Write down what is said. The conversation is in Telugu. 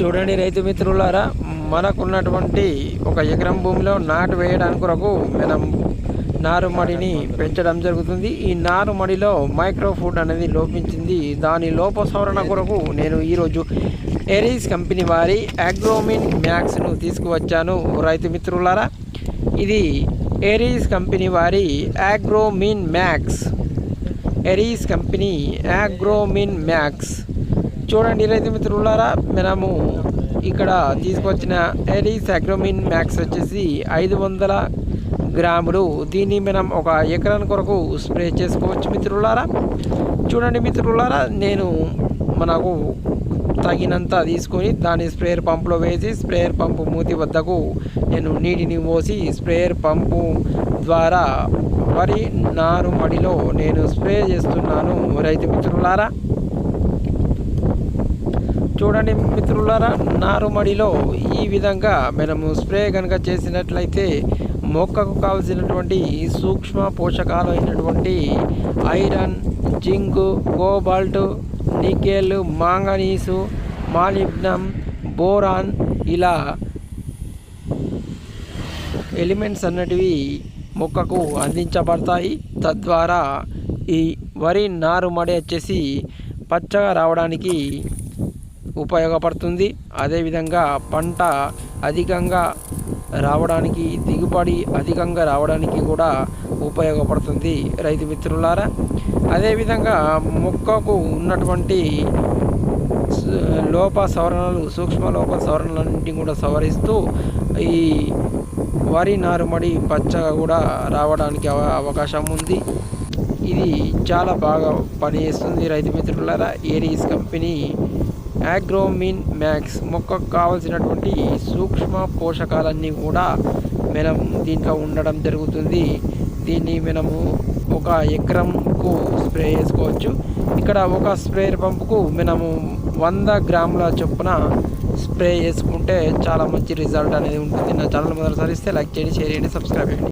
చూడండి రైతు మిత్రులారా మనకున్నటువంటి ఒక ఎకరం భూమిలో నాటు వేయడానికి కొరకు మనం నారుమడిని పెంచడం జరుగుతుంది. ఈ నారుమడిలో మైక్రో ఫుడ్ అనేది లోపించింది. దాని లోప సవరణ కొరకు నేను ఈరోజు ఎరీస్ కంపెనీ వారి అగ్రోమిన్ మ్యాక్స్ను తీసుకువచ్చాను. రైతు మిత్రులారా ఇది ఎరీస్ కంపెనీ వారి Agromin Max. Aries company Agromin Max. చూడండి రైతు మిత్రులారా మనము ఇక్కడ తీసుకొచ్చిన ఎలీస్ అగ్రోమిన్ మ్యాక్స్ వచ్చేసి ఐదు వందల గ్రాములు. దీన్ని మనం ఒక ఎకరం కొరకు స్ప్రే చేసుకోవచ్చు మిత్రులారా. చూడండి మిత్రులారా నేను మనకు తగినంత తీసుకొని దాన్ని స్ప్రేయర్ పంపులో వేసి స్ప్రేయర్ పంపు మూతి వద్దకు నేను నీటిని పోసి స్ప్రేయర్ పంపు ద్వారా వరి నారు మడిలో నేను స్ప్రే చేస్తున్నాను రైతు మిత్రులారా. చూడండి మిత్రులారా నారుమడిలో ఈ విధంగా మనము స్ప్రే కనుక చేసినట్లయితే మొక్కకు కావలసినటువంటి సూక్ష్మ పోషకాలు అయినటువంటి iron zinc cobalt nickel manganese molybdenum boron ఇలా ఎలిమెంట్స్ అన్నటివి మొక్కకు అందించబడతాయి. తద్వారా ఈ వరి నారుమడి వచ్చేసి పచ్చగా రావడానికి ఉపయోగపడుతుంది. అదేవిధంగా పంట అధికంగా రావడానికి దిగుబడి అధికంగా రావడానికి కూడా ఉపయోగపడుతుంది రైతు మిత్రులారా. అదేవిధంగా మొక్కకు ఉన్నటువంటి లోప సవరణలు సూక్ష్మ లోప సవరణలన్నింటినీ కూడా సవరిస్తూ ఈ వరి నారుమడి పచ్చగా కూడా రావడానికి అవకాశం ఉంది. ఇది చాలా బాగా పనిచేస్తుంది రైతు మిత్రులారా. ఏరీస్ కంపెనీ యాగ్రోమిన్ మ్యాక్స్ మొక్కకు కావలసినటువంటి సూక్ష్మ పోషకాలన్నీ కూడా మనం దీంట్లో ఉండడం జరుగుతుంది. దీన్ని మనము ఒక ఎకరంకు స్ప్రే చేసుకోవచ్చు. ఇక్కడ ఒక స్ప్రేయర్ పంపుకు మనము వంద గ్రాముల చొప్పున స్ప్రే చేసుకుంటే చాలా మంచి రిజల్ట్ అనేది ఉంటుంది. నా ఛానల్ మొదటిసారి ఇస్తే లైక్ చేయండి షేర్ చేయండి సబ్స్క్రైబ్ చేయండి.